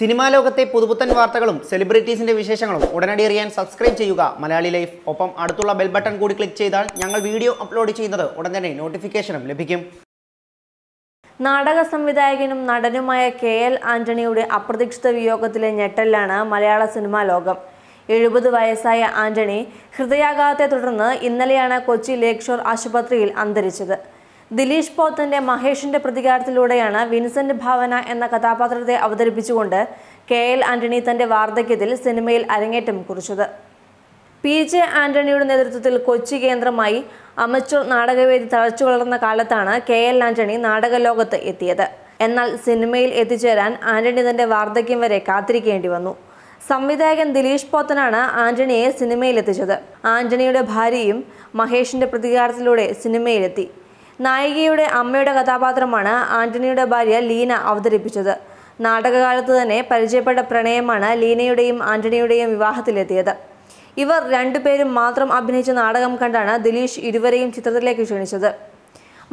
Cinema ലോകത്തെ പുതുപുത്തൻ വാർത്തകളും സെലിബ്രിറ്റീസിന്റെ വിശേഷങ്ങളും ഉടനടി അറിയാൻ സബ്സ്ക്രൈബ് ചെയ്യുക. മലയാളി ലൈഫ്. ഒപ്പം അടുത്തുള്ള ബെൽ ബട്ടൺ കൂടി ക്ലിക്ക് ചെയ്താൽ ഞങ്ങൾ വീഡിയോ അപ്ലോഡ് ചെയ്യുന്നത് ഉടൻ തന്നെ നോട്ടിഫിക്കേഷനും ലഭിക്കും. നാടക സംവിധായകനും നടനുമായ കെ എൽ ആന്റണിയുടെ അപ്രതീക്ഷിത വിയോഗത്തിലെ ഞെട്ടലിലാണ് മലയാള സിനിമാ ലോകം. എഴുപത് വയസ്സായ ആന്റണി ഹൃദയാഘാതത്തെ തുടർന്ന് ഇന്നലെയാണ് കൊച്ചി ലേക്ഷോർ ഷോർ ആശുപത്രിയിൽ അന്തരിച്ചത്. ദിലീഷ് പോത്തന്റെ മഹേഷിന്റെ പ്രതികാരത്തിലൂടെയാണ് വിൻസെന്റ് ഭാവന എന്ന കഥാപാത്രത്തെ അവതരിപ്പിച്ചുകൊണ്ട് കെ എൽ ആന്റണി തന്റെ വാർദ്ധക്യത്തിൽ സിനിമയിൽ അരങ്ങേറ്റം കുറിച്ചത്. പി ജെ ആന്റണിയുടെ നേതൃത്വത്തിൽ കൊച്ചി കേന്ദ്രമായി അമച്ചൂർ നാടകവേദി തഴച്ചു വളർന്ന കാലത്താണ് കെ എൽ ആന്റണി നാടകലോകത്ത് എത്തിയത്. എന്നാൽ സിനിമയിൽ എത്തിച്ചേരാൻ ആന്റണി തന്റെ വാർദ്ധക്യം വരെ കാത്തിരിക്കേണ്ടി വന്നു. സംവിധായകൻ ദിലീഷ് പോത്തനാണ് ആന്റണിയെ സിനിമയിലെത്തിച്ചത്. ആന്റണിയുടെ ഭാര്യയും മഹേഷിന്റെ പ്രതികാരത്തിലൂടെ സിനിമയിലെത്തി. നായികയുടെ അമ്മയുടെ കഥാപാത്രമാണ് ആന്റണിയുടെ ഭാര്യ ലീന അവതരിപ്പിച്ചത്. നാടകകാലത്ത് തന്നെ പരിചയപ്പെട്ട പ്രണയമാണ് ലീനയുടെയും ആന്റണിയുടെയും വിവാഹത്തിലെത്തിയത്. ഇവർ രണ്ടുപേരും മാത്രം അഭിനയിച്ച നാടകം കണ്ടാണ് ദിലീഷ് ഇരുവരെയും ചിത്രത്തിലേക്ക് ക്ഷണിച്ചത്.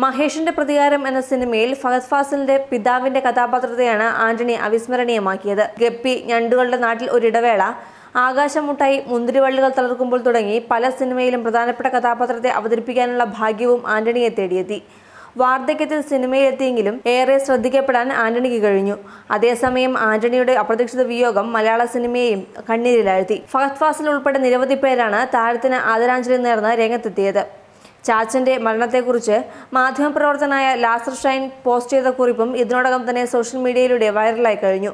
മഹേഷിന്റെ പ്രതികാരം എന്ന സിനിമയിൽ ഫഹദ് ഫാസിലിന്റെ പിതാവിന്റെ കഥാപാത്രത്തെയാണ് ആന്റണി അവിസ്മരണീയമാക്കിയത്. ഗപ്പി ഞണ്ടുകളുടെ നാട്ടിൽ ഒരിടവേള ആകാശമുട്ടായി മുന്തിരിവള്ളികൾ തളർക്കുമ്പോൾ തുടങ്ങി പല സിനിമയിലും പ്രധാനപ്പെട്ട കഥാപാത്രത്തെ അവതരിപ്പിക്കാനുള്ള ഭാഗ്യവും ആന്റണിയെ തേടിയെത്തി. വാർദ്ധക്യത്തിൽ സിനിമയിലെത്തിയെങ്കിലും ഏറെ ശ്രദ്ധിക്കപ്പെടാൻ ആന്റണിക്ക് കഴിഞ്ഞു. അതേസമയം ആന്റണിയുടെ അപ്രതീക്ഷിത വിയോഗം മലയാള സിനിമയെയും കണ്ണീരിലാഴ്ത്തി. ഫഹദ് ഫാസിൽ ഉൾപ്പെടെ നിരവധി പേരാണ് താരത്തിന് ആദരാഞ്ജലി നേർന്ന് രംഗത്തെത്തിയത്. ചാച്ചന്റെ മരണത്തെക്കുറിച്ച് മാധ്യമപ്രവർത്തനായ ലാസർ ഷൈൻ പോസ്റ്റ് ചെയ്ത കുറിപ്പും ഇതിനോടകം തന്നെ സോഷ്യൽ മീഡിയയിലൂടെ വൈറലായി കഴിഞ്ഞു.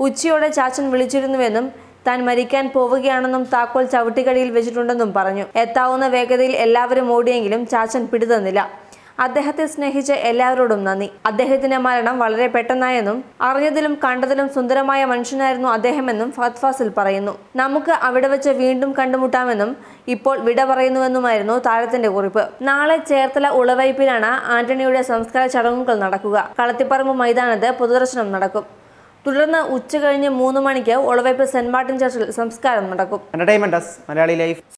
ഉച്ചയോടെ ചാച്ചൻ വിളിച്ചിരുന്നുവെന്നും താൻ മരിക്കാൻ പോവുകയാണെന്നും താക്കോൽ ചവിട്ടിക്കടിയിൽ വെച്ചിട്ടുണ്ടെന്നും പറഞ്ഞു. എത്താവുന്ന വേഗതയിൽ എല്ലാവരും ഓടിയെങ്കിലും ചാച്ചൻ പിടിതന്നില്ല. അദ്ദേഹത്തെ സ്നേഹിച്ച എല്ലാവരോടും നന്ദി. അദ്ദേഹത്തിന്റെ മരണം വളരെ പെട്ടെന്നായെന്നും അറിഞ്ഞതിലും കണ്ടതിലും സുന്ദരമായ മനുഷ്യനായിരുന്നു അദ്ദേഹമെന്നും ഫത്ഫാസിൽ ഫാസിൽ പറയുന്നു. നമുക്ക് അവിടെ വെച്ച് വീണ്ടും കണ്ടുമുട്ടാമെന്നും ഇപ്പോൾ വിട പറയുന്നുവെന്നുമായിരുന്നു താരത്തിന്റെ കുറിപ്പ്. നാളെ ചേർത്തല ഉളവയ്പിലാണ് ആന്റണിയുടെ സംസ്കാര ചടങ്ങുകൾ നടക്കുക. കളത്തിപ്പറമ്പ് മൈതാനത്ത് പൊതുദർശനം നടക്കും. തുടർന്ന് ഉച്ച കഴിഞ്ഞ് മൂന്ന് മണിക്ക് ഒളവൈപ്പ് സെന്റ് മാർട്ടിൻ ചർച്ചിൽ സംസ്കാരം നടക്കും. Entertainment Malayali life.